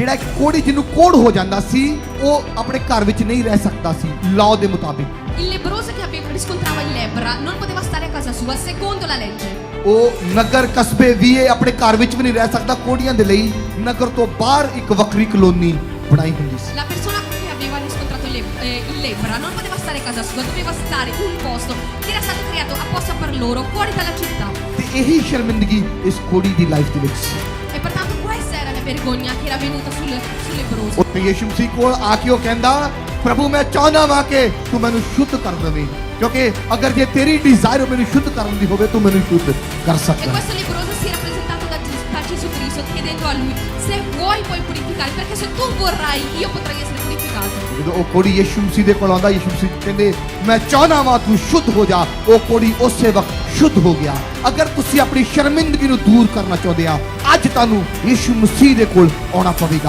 ਜਿਹੜਾ ਇੱਕ ਕੋੜੀ ਜਿਹਨੂੰ ਕੋੜ ਹੋ ਜਾਂਦਾ ਸੀ ਉਹ ਆਪਣੇ ਘਰ ਵਿੱਚ ਨਹੀਂ ਰਹਿ ਸਕਦਾ ਸੀ ਲਾਅ ਦੇ ਮੁਤਾਬਿਕ Il lebroso che aveva- riscontrava il lebbra non poteva stare a casa sua secondo la legge. ਉਹ ਨਗਰ ਕਸਬੇ ਵੀ ਇਹ ਆਪਣੇ ਘਰ ਵਿੱਚ ਵੀ ਨਹੀਂ ਰਹਿ ਸਕਦਾ ਕੋੜੀਆਂ ਦੇ ਲਈ ਨਗਰ ਤੋਂ ਬਾਹਰ ਇੱਕ ਵੱਖਰੀ ਕਲੋਨੀ ਬਣਾਈ ਹੁੰਦੀ ਸੀ La persona che aveva riscontrato il, leb- eh, il lebbra non poteva stare a casa sua, doveva stare in un posto che era stato creato apposta per loro, fuori dalla città. ਤੇ ਇਹੀ ਸ਼ਰਮਿੰਦਗੀ ਇਸ ਕੋੜੀ ਦੀ life ਦੇ ਵਿੱਚ ਸੀ vergogna che era venuta sul, sul lebroso. ਉੱਥੇ ਯਿਸੂ ਮਸੀਹ ਕੋਲ ਆ ਕੇ ਉਹ ਕਹਿੰਦਾ ਪ੍ਰਭੂ ਮੈਂ ਚਾਹਨਾ ਵਾਂ ਕਿ ਤੂੰ ਮੈਨੂੰ ਸ਼ੁੱਧ ਕਰ ਦੇਵੇਂ ਕਿਉਂਕਿ ਅਗਰ ਜੇ ਤੇਰੀ ਡਿਜ਼ਾਇਰ ਮੈਨੂੰ ਸ਼ੁੱਧ ਕਰਨ ਦੀ ਹੋਵੇ ਤੂੰ ਮੈਨੂੰ ਸ਼ੁੱਧ ਕਰ E ਸਕਦਾ questo lebroso si era presentato da, Ges- da Gesù Cristo chiedendo a lui, se vuoi puoi purificare, perché se tu vorrai io potrei essere purificato. ਜਦੋਂ ਉਹ ਕੋੜੀ ਯਿਸੂ ਮਸੀਹ ਦੇ ਕੋਲ ਆਉਂਦਾ ਯਿਸੂ ਮਸੀਹ ਕਹਿੰਦੇ ਮੈਂ ਚਾਹਨਾ ਵਾਂ ਤੂੰ ਸ਼ੁੱਧ ਹੋ ਜਾ ਉਹ ਕੋੜੀ ਉਸੇ ਵਕਤ ਸ਼ੁੱਧ ਹੋ ਗਿਆ। ਅਗਰ ਤੁਸੀਂ ਆਪਣੀ ਸ਼ਰਮਿੰਦਗੀ ਨੂੰ ਦੂਰ ਕਰਨਾ ਚਾਹੁੰਦੇ ਆ, ਅੱਜ ਤੁਹਾਨੂੰ ਯਿਸੂ ਮਸੀਹ ਦੇ ਕੋਲ ਆਉਣਾ ਪਵੇਗਾ।